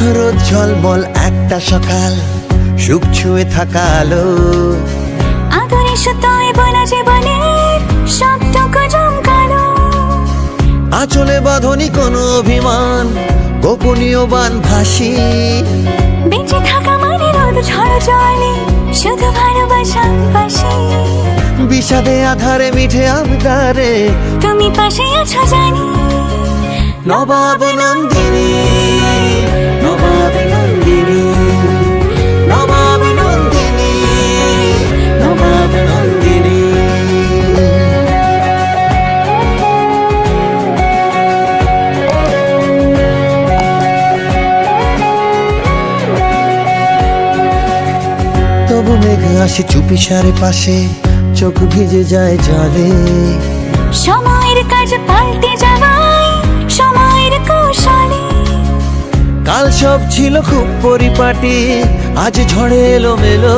রোদ ঝলমল একটা সকাল সুখ ছুঁয়ে থাকা আলো। আদরে সুতোয় বলা জীবনের সবটুকু জমকালো। আচলে বাঁধনি কোনো অভিমান গোপনীয় বান ভাসি বেঁচে থাকা মানে রোদ ঝড় জলে শুধু ভালোবাসা পাশে। বিষাদে আধারে মিঠে আবদারে। তুমি পাশে আছো জানি। নবাব নন্দিনী। মেঘ আসে চুপি সারে পাশে চোখ ভিজে যায় জলে। সময়ের কাজ পাল্টে যাওয়ায় সময়ের কৌশলে। কাল সব ছিল খুব পরিপাটি আজ ঝড়ে এলো মেলো